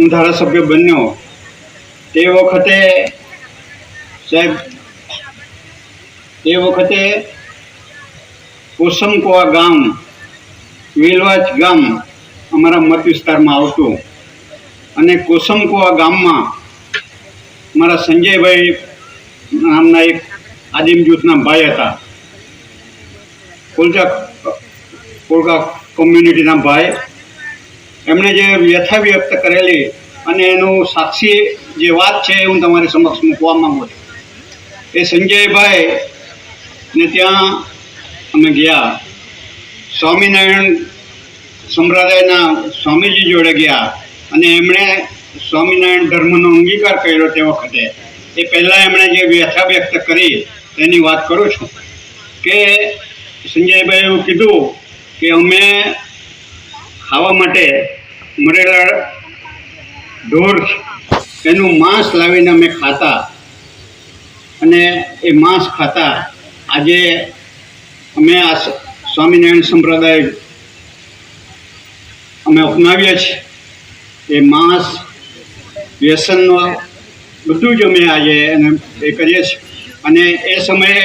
હું ધારાસભ્ય બન્યો. તે વખતે સાહેબ, તે વખતે કોસમકોવા ગામ વેલવાચ ગામ અમારા મત વિસ્તારમાં આવતું. અને કોસમકોવા ગામમાં મારા સંજયભાઈ નામના એક આદિમ જૂથના ભાઈ હતા. કોલકા કોલકા કોમ્યુનિટીના ભાઈ. એમણે જે વ્યથા વ્યક્ત કરેલી અને એનું સાક્ષી જે વાત છે એ હું તમારી સમક્ષ મૂકવા માંગુ છું. એ સંજયભાઈ ને ત્યાં અમે ગયા. સ્વામિનારાયણ સંપ્રદાયના સ્વામીજી જોડે ગયા અને એમણે સ્વામિનારાયણ ધર્મનો અંગીકાર કર્યો તે વખતે. એ પહેલાં એમણે જે વ્યથા વ્યક્ત કરી તેની વાત કરું છું કે સંજયભાઈ એવું કીધું કે અમે ખાવા માટે મરેલા ઢોર એનું માંસ લાવીને અમે ખાતા અને એ માંસ ખાતા આજે અમે આ સ્વામિનારાયણ સંપ્રદાય અમે અપનાવીએ છીએ. એ માંસ, વ્યસનનો બધું જ અમે આજે એને એ કરીએ છીએ. અને એ સમયે